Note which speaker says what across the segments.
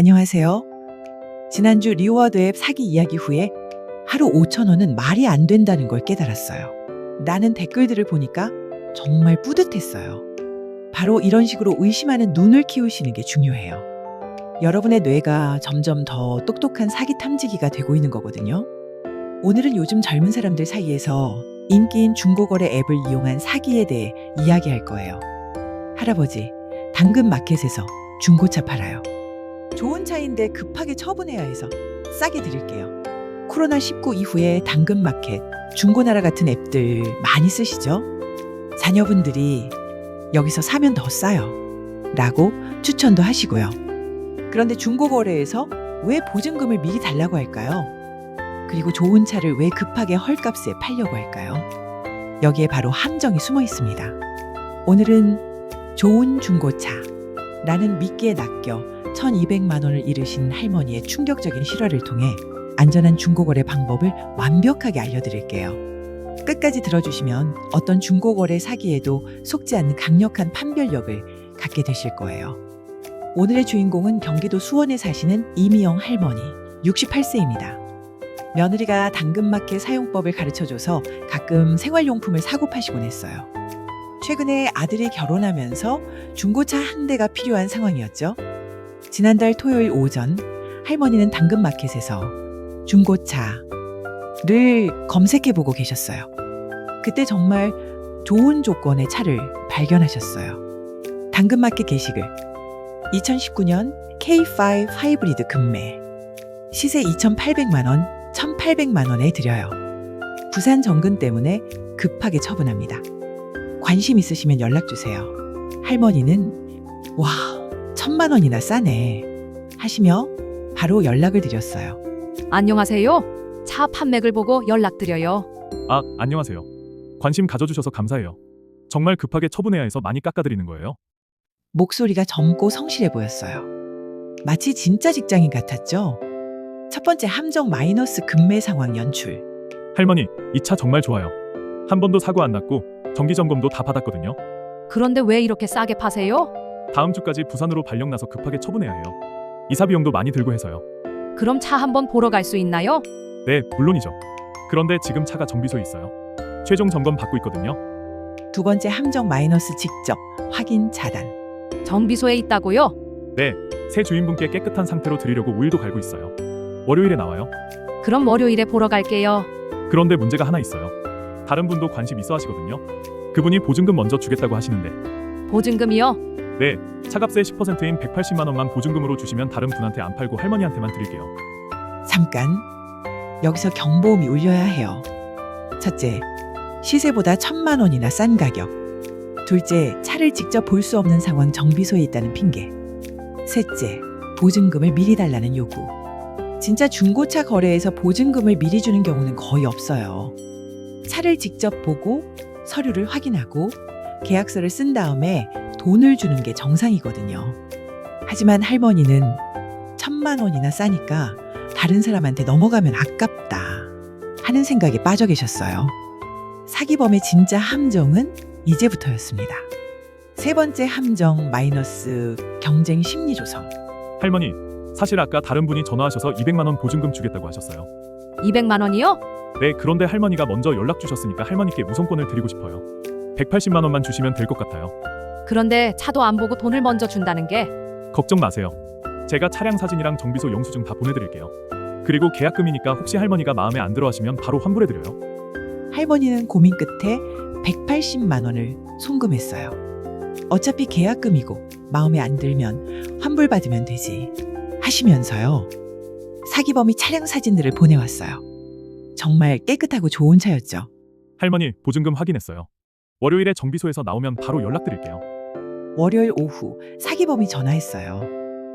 Speaker 1: 안녕하세요. 지난주 리워드 앱 사기 이야기 후에 하루 5천 원은 말이 안 된다는 걸 깨달았어요. 나는 댓글들을 보니까 정말 뿌듯했어요. 바로 이런 식으로 의심하는 눈을 키우시는 게 중요해요. 여러분의 뇌가 점점 더 똑똑한 사기 탐지기가 되고 있는 거거든요. 오늘은 요즘 젊은 사람들 사이에서 인기인 중고거래 앱을 이용한 사기에 대해 이야기할 거예요. 할아버지, 당근 마켓에서 중고차 팔아요. 좋은 차인데 급하게 처분해야 해서 싸게 드릴게요. 코로나19 이후에 당근마켓, 중고나라 같은 앱들 많이 쓰시죠? 자녀분들이 여기서 사면 더 싸요. 라고 추천도 하시고요. 그런데 중고거래에서 왜 보증금을 미리 달라고 할까요? 그리고 좋은 차를 왜 급하게 헐값에 팔려고 할까요? 여기에 바로 함정이 숨어 있습니다. 오늘은 좋은 중고차, 나는 믿기에 낚여 1200만 원을 잃으신 할머니의 충격적인 실화를 통해 안전한 중고거래 방법을 완벽하게 알려드릴게요. 끝까지 들어주시면 어떤 중고거래 사기에도 속지 않는 강력한 판별력을 갖게 되실 거예요. 오늘의 주인공은 경기도 수원에 사시는 이미영 할머니, 68세입니다. 며느리가 당근마켓 사용법을 가르쳐줘서 가끔 생활용품을 사고 파시곤 했어요. 최근에 아들이 결혼하면서 중고차 한 대가 필요한 상황이었죠. 지난달 토요일 오전 할머니는 당근마켓에서 중고차를 검색해 보고 계셨어요. 그때 정말 좋은 조건의 차를 발견하셨어요. 당근마켓 게시글 2019년 K5 하이브리드 금매 시세 2,800만 원, 1,800만 원에 드려요. 부산 정근 때문에 급하게 처분합니다. 관심 있으시면 연락 주세요. 할머니는 와, 천만 원이나 싸네. 하시며 바로 연락을 드렸어요.
Speaker 2: 안녕하세요. 차 판매글 보고 연락드려요.
Speaker 3: 아, 안녕하세요. 관심 가져주셔서 감사해요. 정말 급하게 처분해야 해서 많이 깎아드리는 거예요.
Speaker 1: 목소리가 젊고 성실해 보였어요. 마치 진짜 직장인 같았죠? 첫 번째 함정 마이너스 금매 상황 연출.
Speaker 3: 할머니, 이 차 정말 좋아요. 한 번도 사고 안 났고 정기 점검도 다 받았거든요.
Speaker 2: 그런데 왜 이렇게 싸게 파세요?
Speaker 3: 다음 주까지 부산으로 발령 나서 급하게 처분해야 해요. 이사 비용도 많이 들고 해서요.
Speaker 2: 그럼 차 한번 보러 갈 수 있나요?
Speaker 3: 네, 물론이죠. 그런데 지금 차가 정비소에 있어요. 최종 점검 받고 있거든요.
Speaker 1: 두 번째 함정 마이너스 직접 확인 차단.
Speaker 2: 정비소에 있다고요?
Speaker 3: 네, 새 주인분께 깨끗한 상태로 드리려고 오일도 갈고 있어요. 월요일에 나와요.
Speaker 2: 그럼 월요일에 보러 갈게요.
Speaker 3: 그런데 문제가 하나 있어요. 다른 분도 관심 있어 하시거든요. 그분이 보증금 먼저 주겠다고 하시는데
Speaker 2: 보증금이요?
Speaker 3: 네, 차값의 10%인 180만 원만 보증금으로 주시면 다른 분한테 안 팔고 할머니한테만 드릴게요.
Speaker 1: 잠깐. 여기서 경보음이 울려야 해요. 첫째, 시세보다 천만 원이나 싼 가격. 둘째, 차를 직접 볼 수 없는 상황 정비소에 있다는 핑계. 셋째, 보증금을 미리 달라는 요구. 진짜 중고차 거래에서 보증금을 미리 주는 경우는 거의 없어요. 차를 직접 보고 서류를 확인하고 계약서를 쓴 다음에 돈을 주는 게 정상이거든요. 하지만 할머니는 천만 원이나 싸니까 다른 사람한테 넘어가면 아깝다 하는 생각에 빠져 계셨어요. 사기범의 진짜 함정은 이제부터였습니다. 세 번째 함정 마이너스 경쟁 심리 조성.
Speaker 3: 할머니, 사실 아까 다른 분이 전화하셔서 200만 원 보증금 주겠다고 하셨어요.
Speaker 2: 200만 원이요?
Speaker 3: 네, 그런데 할머니가 먼저 연락 주셨으니까 할머니께 우선권을 드리고 싶어요. 180만 원만 주시면 될 것 같아요.
Speaker 2: 그런데 차도 안 보고 돈을 먼저 준다는 게
Speaker 3: 걱정 마세요. 제가 차량 사진이랑 정비소 영수증 다 보내드릴게요. 그리고 계약금이니까 혹시 할머니가 마음에 안 들어 하시면 바로 환불해드려요.
Speaker 1: 할머니는 고민 끝에 180만 원을 송금했어요. 어차피 계약금이고 마음에 안 들면 환불받으면 되지 하시면서요. 사기범이 차량 사진들을 보내왔어요. 정말 깨끗하고 좋은 차였죠.
Speaker 3: 할머니, 보증금 확인했어요. 월요일에 정비소에서 나오면 바로 연락드릴게요.
Speaker 1: 월요일 오후 사기범이 전화했어요.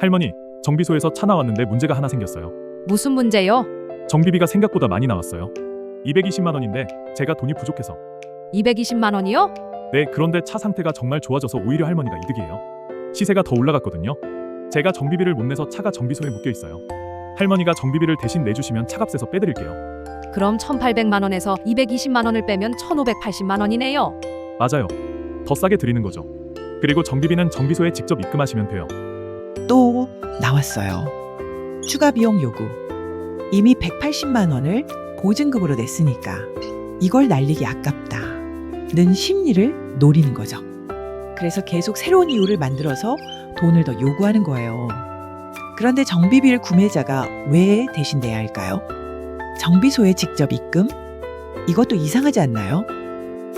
Speaker 3: 할머니, 정비소에서 차 나왔는데 문제가 하나 생겼어요.
Speaker 2: 무슨 문제요?
Speaker 3: 정비비가 생각보다 많이 나왔어요. 220만 원인데 제가 돈이 부족해서.
Speaker 2: 220만 원이요?
Speaker 3: 네, 그런데 차 상태가 정말 좋아져서 오히려 할머니가 이득이에요. 시세가 더 올라갔거든요. 제가 정비비를 못 내서 차가 정비소에 묶여 있어요. 할머니가 정비비를 대신 내주시면 차값에서 빼드릴게요.
Speaker 2: 그럼 1,800만 원에서 220만 원을 빼면 1,580만 원이네요.
Speaker 3: 맞아요. 더 싸게 드리는 거죠. 그리고 정비비는 정비소에 직접 입금하시면 돼요.
Speaker 1: 또 나왔어요. 추가 비용 요구. 이미 180만 원을 보증금으로 냈으니까 이걸 날리기 아깝다. 는 심리를 노리는 거죠. 그래서 계속 새로운 이유를 만들어서 돈을 더 요구하는 거예요. 그런데 정비비를 구매자가 왜 대신 내야 할까요? 정비소에 직접 입금? 이것도 이상하지 않나요?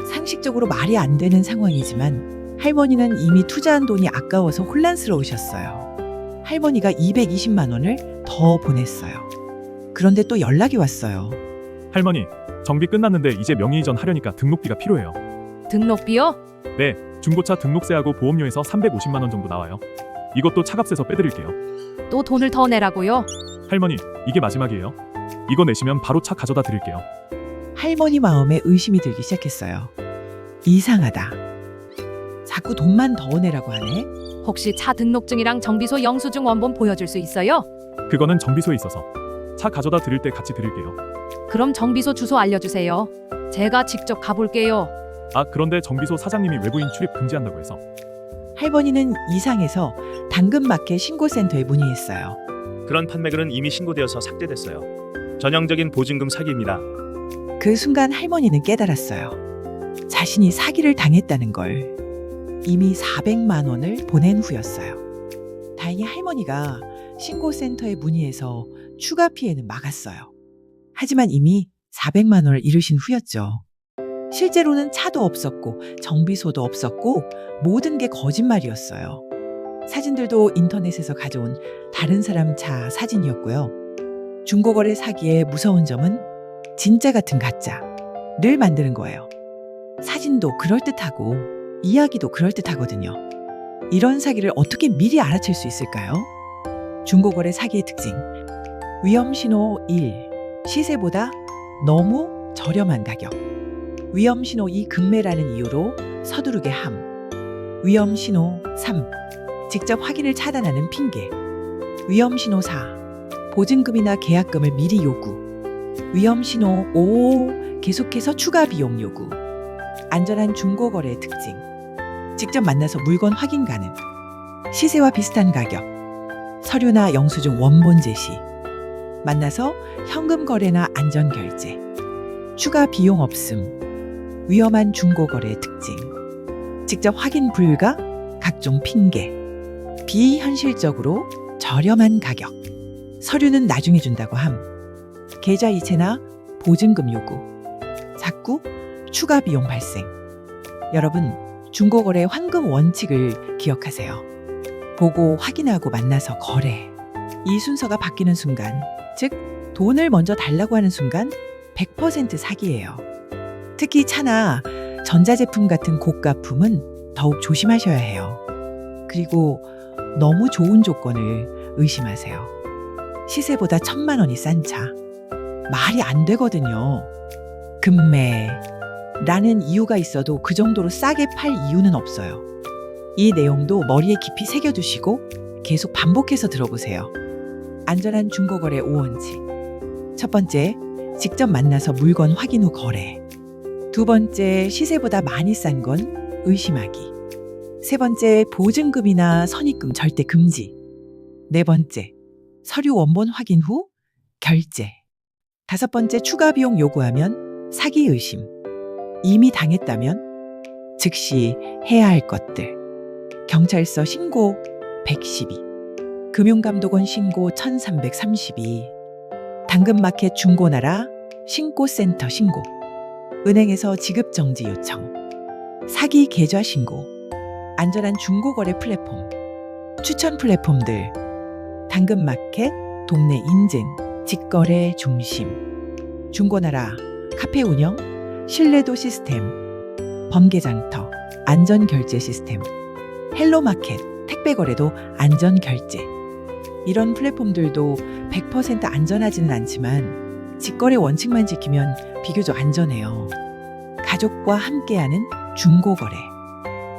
Speaker 1: 상식적으로 말이 안 되는 상황이지만 할머니는 이미 투자한 돈이 아까워서 혼란스러우셨어요. 할머니가 220만 원을 더 보냈어요. 그런데 또 연락이 왔어요.
Speaker 3: 할머니, 정비 끝났는데 이제 명의 이전 하려니까 등록비가 필요해요.
Speaker 2: 등록비요?
Speaker 3: 중고차 등록세하고 보험료에서 350만 원 정도 나와요. 이것도 차값에서 빼드릴게요.
Speaker 2: 또 돈을 더 내라고요?
Speaker 3: 할머니, 이게 마지막이에요. 이거 내시면 바로 차 가져다 드릴게요.
Speaker 1: 할머니 마음에 의심이 들기 시작했어요. 이상하다. 자꾸 돈만 더 내라고 하네.
Speaker 2: 혹시 차 등록증이랑 정비소 영수증 원본 보여줄 수 있어요?
Speaker 3: 그거는 정비소에 있어서 차 가져다 드릴 때 같이 드릴게요.
Speaker 2: 그럼 정비소 주소 알려주세요. 제가 직접 가볼게요.
Speaker 3: 아, 그런데 정비소 사장님이 외부인 출입 금지한다고 해서
Speaker 1: 할머니는 이상해서 당근마켓 신고센터에 문의했어요.
Speaker 4: 그런 판매글은 이미 신고되어서 삭제됐어요. 전형적인 보증금 사기입니다.
Speaker 1: 그 순간 할머니는 깨달았어요. 자신이 사기를 당했다는 걸 이미 400만 원을 보낸 후였어요. 다행히 할머니가 신고센터에 문의해서 추가 피해는 막았어요. 하지만 이미 400만 원을 잃으신 후였죠. 실제로는 차도 없었고 정비소도 없었고 모든 게 거짓말이었어요. 사진들도 인터넷에서 가져온 다른 사람 차 사진이었고요. 중고거래 사기의 무서운 점은 진짜 같은 가짜를 만드는 거예요. 사진도 그럴듯하고 이야기도 그럴듯하거든요. 이런 사기를 어떻게 미리 알아챌 수 있을까요? 중고거래 사기의 특징. 위험 신호 1. 시세보다 너무 저렴한 가격. 위험 신호 2. 금매라는 이유로 서두르게 함. 위험 신호 3. 직접 확인을 차단하는 핑계. 위험 신호 4. 보증금이나 계약금을 미리 요구. 위험 신호 5. 계속해서 추가 비용 요구. 안전한 중고 거래 특징. 직접 만나서 물건 확인 가능. 시세와 비슷한 가격. 서류나 영수증 원본 제시. 만나서 현금 거래나 안전 결제. 추가 비용 없음. 위험한 중고거래 특징. 직접 확인 불가. 각종 핑계. 비현실적으로 저렴한 가격. 서류는 나중에 준다고 함. 계좌 이체나 보증금 요구. 자꾸 추가 비용 발생. 여러분, 중고거래 황금 원칙을 기억하세요. 보고 확인하고 만나서 거래. 이 순서가 바뀌는 순간, 즉, 돈을 먼저 달라고 하는 순간 100% 사기예요. 특히 차나 전자제품 같은 고가품은 더욱 조심하셔야 해요. 그리고 너무 좋은 조건을 의심하세요. 시세보다 천만 원이 싼 차. 말이 안 되거든요. 금매. 라는 이유가 있어도 그 정도로 싸게 팔 이유는 없어요. 이 내용도 머리에 깊이 새겨두시고 계속 반복해서 들어보세요. 안전한 중고거래 5원칙. 첫 번째, 직접 만나서 물건 확인 후 거래. 두 번째, 시세보다 많이 싼 건 의심하기. 세 번째, 보증금이나 선입금 절대 금지. 네 번째, 서류 원본 확인 후 결제. 다섯 번째, 추가 비용 요구하면 사기 의심. 이미 당했다면 즉시 해야 할 것들. 경찰서 신고 112. 금융감독원 신고 1332. 당근마켓 중고나라 신고센터 신고. 은행에서 지급정지 요청. 사기 계좌 신고. 안전한 중고거래 플랫폼. 추천 플랫폼들. 당근 마켓, 동네 인증, 직거래 중심. 중고나라, 카페 운영, 신뢰도 시스템, 번개장터, 안전결제 시스템, 헬로마켓, 택배 거래도 안전결제. 이런 플랫폼들도 100% 안전하지는 않지만 직거래 원칙만 지키면 비교적 안전해요. 가족과 함께하는 중고거래.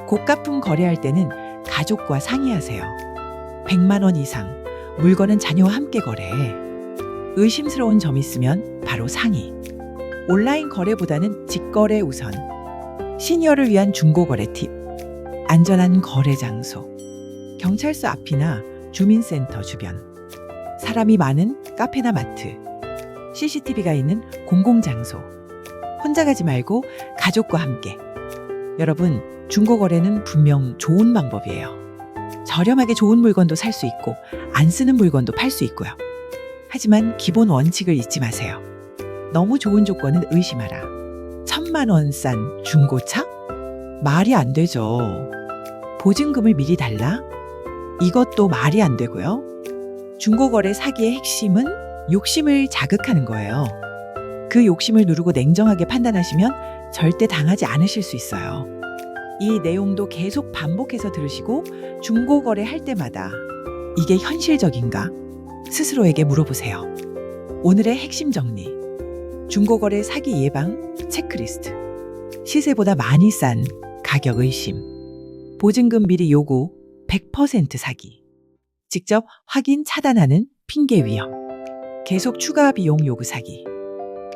Speaker 1: 고가품 거래할 때는 가족과 상의하세요. 100만 원 이상, 물건은 자녀와 함께 거래해. 의심스러운 점 있으면 바로 상의. 온라인 거래보다는 직거래 우선. 시니어를 위한 중고거래 팁. 안전한 거래 장소. 경찰서 앞이나 주민센터 주변, 사람이 많은 카페나 마트, CCTV가 있는 공공장소. 혼자 가지 말고 가족과 함께. 여러분, 중고거래는 분명 좋은 방법이에요. 저렴하게 좋은 물건도 살 수 있고, 안 쓰는 물건도 팔 수 있고요. 하지만 기본 원칙을 잊지 마세요. 너무 좋은 조건은 의심하라. 천만 원 싼 중고차? 말이 안 되죠. 보증금을 미리 달라? 이것도 말이 안 되고요. 중고거래 사기의 핵심은 욕심을 자극하는 거예요. 그 욕심을 누르고 냉정하게 판단하시면 절대 당하지 않으실 수 있어요. 이 내용도 계속 반복해서 들으시고 중고거래 할 때마다 이게 현실적인가? 스스로에게 물어보세요. 오늘의 핵심 정리. 중고거래 사기 예방 체크리스트. 시세보다 많이 싼 가격 의심. 보증금 미리 요구 100% 사기. 직접 확인 차단하는 핑계 위험. 계속 추가 비용 요구 사기.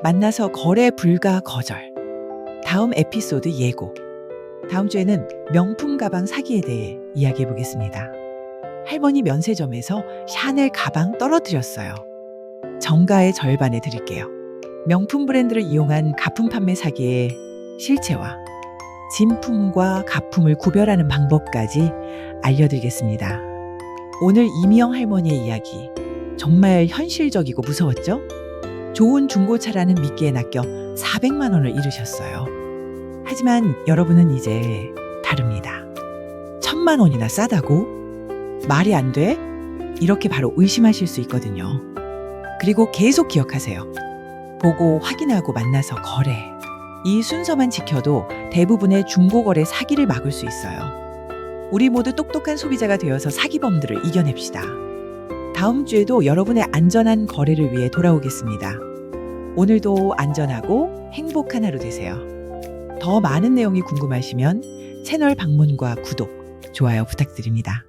Speaker 1: 만나서 거래 불가 거절. 다음 에피소드 예고. 다음 주에는 명품 가방 사기에 대해 이야기해 보겠습니다. 할머니 면세점에서 샤넬 가방 떨어뜨렸어요. 정가의 절반에 드릴게요. 명품 브랜드를 이용한 가품 판매 사기의 실체와 진품과 가품을 구별하는 방법까지 알려드리겠습니다. 오늘 이미영 할머니의 이야기 정말 현실적이고 무서웠죠? 좋은 중고차라는 미끼에 낚여 400만 원을 잃으셨어요. 하지만 여러분은 이제 다릅니다. 천만 원이나 싸다고? 말이 안 돼? 이렇게 바로 의심하실 수 있거든요. 그리고 계속 기억하세요. 보고 확인하고 만나서 거래. 이 순서만 지켜도 대부분의 중고거래 사기를 막을 수 있어요. 우리 모두 똑똑한 소비자가 되어서 사기범들을 이겨냅시다. 다음 주에도 여러분의 안전한 거래를 위해 돌아오겠습니다. 오늘도 안전하고 행복한 하루 되세요. 더 많은 내용이 궁금하시면 채널 방문과 구독, 좋아요 부탁드립니다.